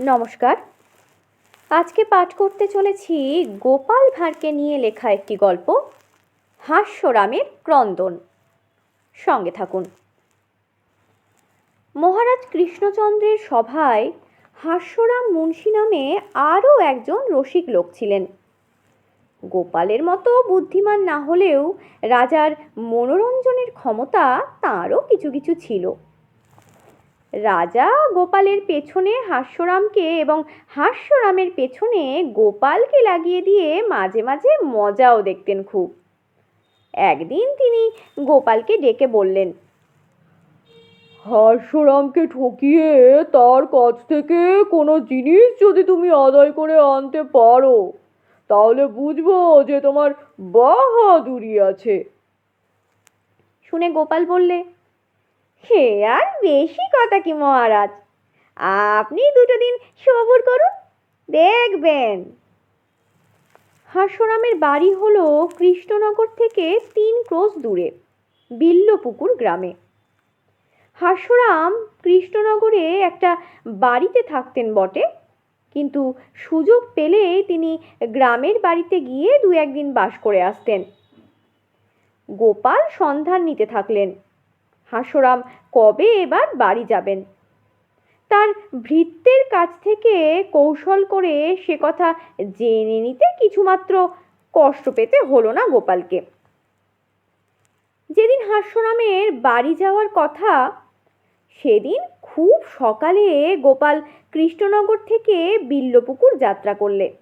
নমস্কার। আজকে পাঠ করতে চলেছি গোপাল ভাঁড়কে নিয়ে লেখা একটি গল্প, হাস্যরামের ক্রন্দন। সঙ্গে থাকুন। মহারাজ কৃষ্ণচন্দ্রের সভায় হাস্যরাম মুন্সী নামে আরও একজন রসিক লোক ছিলেন। গোপালের মতো বুদ্ধিমান না হলেও রাজার মনোরঞ্জনের ক্ষমতা তাঁরও কিছু কিছু ছিল। রাজা গোপালের পেছনে হাস্যরামকে এবং হাস্যরামের পেছনে গোপালকে লাগিয়ে দিয়ে মাঝে মাঝে মজাও দেখতেন খুব। একদিন তিনি গোপালকে ডেকে বললেন, হাস্যরামকে ঠকিয়ে তার কাছ থেকে কোনো জিনিস যদি তুমি আদায় করে আনতে পারো, তাহলে বুঝব যে তোমার বাহাদুরি আছে। শুনে গোপাল বললে হে, আর বেশি কথা কি মহারাজ? আপনি দুটো দিন সবুর করুন, দেখবেন। হাস্যরামের বাড়ি হলো কৃষ্ণনগর থেকে তিন ক্রোশ দূরে, বিল্লপুকুর গ্রামে। হাস্যরাম কৃষ্ণনগরে একটা বাড়িতে থাকতেন বটে, কিন্তু সুযোগ পেলে তিনি গ্রামের বাড়িতে গিয়ে দু একদিন বাস করে আসতেন। গোপাল সন্ধান নিতে থাকলেন। হাসরাম, কবে এবার বাড়ি যাবেন? তার ভৃত্যের কাছ থেকে কৌশল করে সে কথা জেনে নিতে কিছুমাত্র কষ্ট পেতে হলো না গোপালকে। যেদিন হাস্যরামের বাড়ি যাওয়ার কথা, সেদিন খুব সকালে গোপাল কৃষ্ণনগর থেকে বিল্লপুকুর যাত্রা করলে।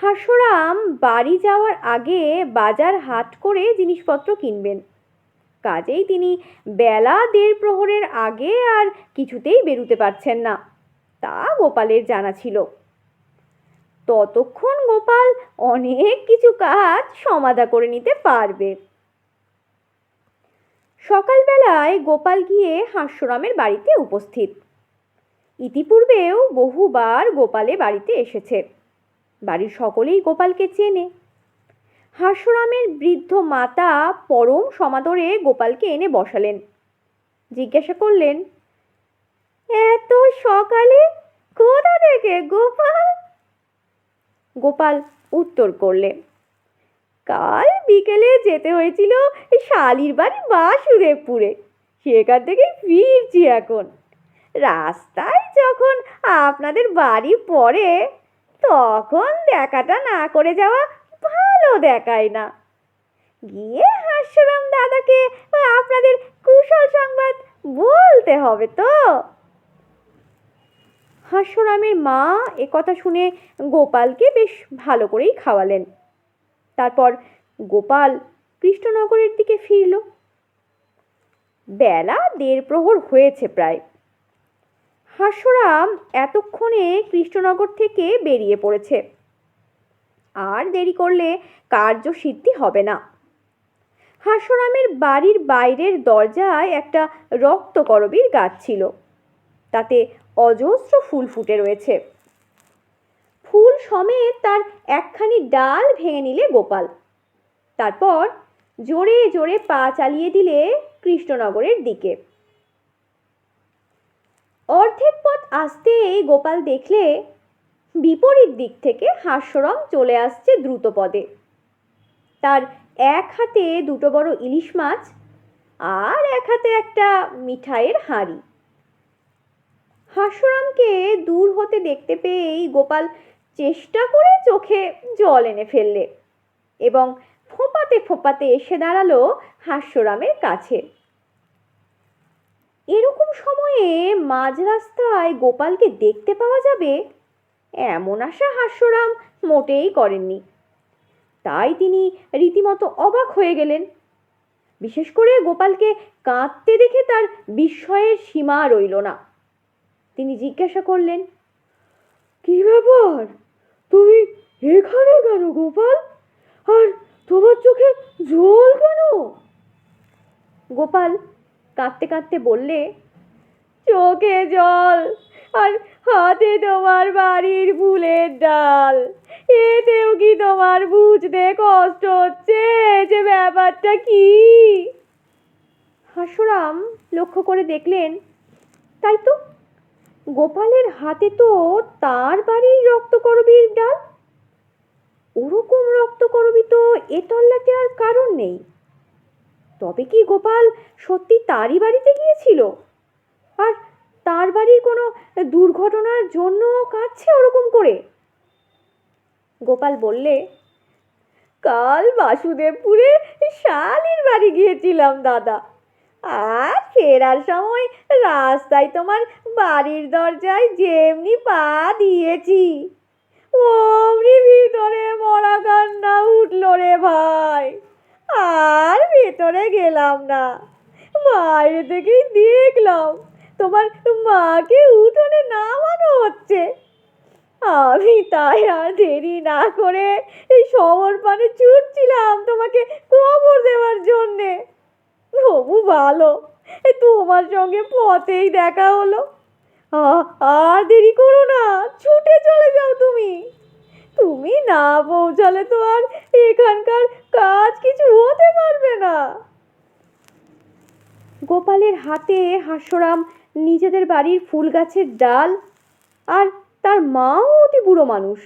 হাস্যরাম বাড়ি যাওয়ার আগে বাজার হাট করে জিনিসপত্র কিনবেন। কাজেই তিনি বেলা দেড় প্রহরের আগে আর কিছুতেই বেরুতে পারছেন না। তা গোপালের জানা ছিল। ততক্ষণ গোপাল অনেক কিছু কাজ সমাধা করে নিতে পারবে। সকালবেলায় গোপাল গিয়ে হাস্যরামের বাড়িতে উপস্থিত। ইতিপূর্বেও বহুবার গোপালে বাড়িতে এসেছে। বাড়ির সকলেই গোপালকে চেনে। হাস্যরামের বৃদ্ধ মাতা পরম সমাদরে গোপালকে এনে বসালেন। জিজ্ঞাসা করলেন, এত সকালে কোথা থেকে গোপাল? গোপাল উত্তর করলে কাল বিকেলে যেতে হয়েছিল শালির বাড়ি বাসুদেবপুরে। সেখান থেকে ফিরছি এখন। রাস্তায় যখন আপনাদের বাড়ি পড়ে, তখন দেখাটা না করে যাওয়া ভালো দেখায় না। গিয়ে হাস্যরাম দাদাকে আপনাদের কুশল সংবাদ বলতে হবে তো। হাস্যরামের মা এ কথা শুনে গোপালকে বেশ ভালো করেই খাওয়ালেন। তারপর গোপাল কৃষ্ণনগরের দিকে ফিরল। বেলা দেড় প্রহর হয়েছে প্রায়। হাস্যরাম এতক্ষণে কৃষ্ণনগর থেকে বেরিয়ে পড়েছে। আর দেরি করলে কার্য সিদ্ধি হবে না। হাসরামের বাড়ির বাইরের দরজায় একটা রক্তকরবীর গাছ ছিল। তাতে অজস্র ফুল ফুটে রয়েছে। ফুল সমেত তার একখানি ডাল ভেঙে নিলে গোপাল। তারপর জোরে জোরে পা চালিয়ে দিলে কৃষ্ণনগরের দিকে। অর্ধেক পথ আসতেই গোপাল দেখলে বিপরীত দিক থেকে হাস্যরম চলে আসছে দ্রুত পদে। তার এক হাতে দুটো বড় ইলিশ মাছ আর এক হাতে একটা মিঠাইয়ের হাঁড়ি। হাস্যরামকে দূর হতে দেখতে পেয়েই গোপাল চেষ্টা করে চোখে জল এনে ফেললে এবং ফোঁপাতে ফোঁপাতে এসে দাঁড়াল হাস্যরামের কাছে। এরকম সময়ে মাঝ রাস্তায় গোপালকে দেখতে পাওয়া যাবে এমন আশা হাস্যরাম মোটেই করেননি। তাই তিনি রীতিমতো অবাক হয়ে গেলেন। বিশেষ করে গোপালকে কাঁদতে দেখে তার বিস্ময়ের সীমা রইল না। তিনি জিজ্ঞাসা করলেন, কি ব্যাপার? তুমি এখানে কেন গোপাল? আর তোমার চোখে জল কেন? গোপাল কাঁদতে কাঁদতে বললে, চোখে জল আর হাতে তোমার বাড়ির ফুলের ডাল। এতেও কি তোমার বুঝতে কষ্ট হচ্ছে যে ব্যাপারটা কি? হাসুরাম লক্ষ্য করে দেখলেন, তাই তো? গোপালের হাতে তো তার বাড়ির রক্তকরবীর ডাল। ওরকম রক্তকরবী তো এ আর কারণ নেই। তবে কি গোপাল সত্যি তারই বাড়িতে গিয়েছিল? আর তার বাড়ির কোনো দুর্ঘটনার জন্য কাঁদছে ওরকম করে। গোপাল বললে, কাল বাসুদেবপুরে শালির বাড়ি গিয়েছিলাম দাদা। আর ফেরার সময় রাস্তায় তোমার বাড়ির দরজায় যেমনি পা দিয়েছি, অমনি ভিতরে মরা কান্না উঠল রে ভাই। আর ভেতরে গেলাম না, বাইরে থেকেই দেখলাম তোমার মাকে উঠোনে নামানো হচ্ছে। আমি তাই আর দেরি না করে এই শহর পানে ছুটছিলাম তোমাকে কবর দেওয়ার জন্যে। তবু ভালো এই তোমার সঙ্গে পথেই দেখা হলো। আর দেরি করো না, ছুটে চলে যাও তুমি। তুমি না পৌঁছালে তো আর এখানকার কাজ কিছু হতে পারবে না। গোপালের হাতে হাস্যরাম নিজেদের বাড়ির ফুল গাছের ডাল আর তার মাও অতি বুড়ো মানুষ।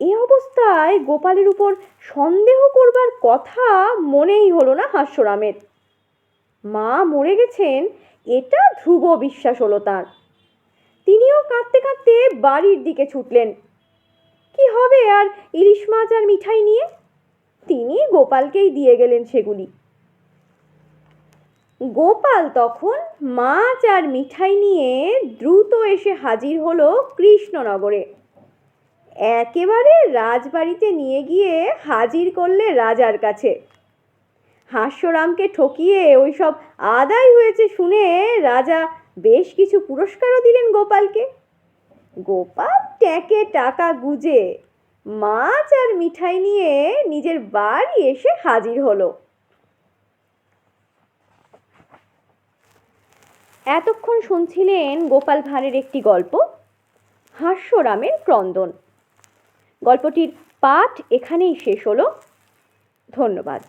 এ অবস্থায় গোপালের উপর সন্দেহ করবার কথা মনেই হলো না হাস্যরামের। মা মরে গেছেন, এটা ধ্রুব বিশ্বাস হলো তার। তিনিও কাঁদতে কাঁদতে বাড়ির দিকে ছুটলেন। কি হবে আর ইলিশ মাছ আর মিঠাই নিয়ে? তিনি গোপালকেই দিয়ে গেলেন সেগুলি। গোপাল তখন মাছ আর মিঠাই নিয়ে দ্রুত এসে হাজির হলো কৃষ্ণনগরে। একেবারে রাজবাড়িতে নিয়ে গিয়ে হাজির করলে রাজার কাছে। হাস্যরামকে ঠকিয়ে ওইসব আদায় হয়েছে শুনে রাজা বেশ কিছু পুরস্কারও দিলেন গোপালকে। গোপাল ট্যাঁকে টাকা গুজে মাছ আর মিঠাই নিয়ে নিজের বাড়ি এসে হাজির হলো। এতক্ষণ শুনছিলেন গোপাল ভাঁড়ের একটি গল্প হাস্যরামের ক্রন্দন। গল্পটির পাঠ এখানেই শেষ হলো। ধন্যবাদ।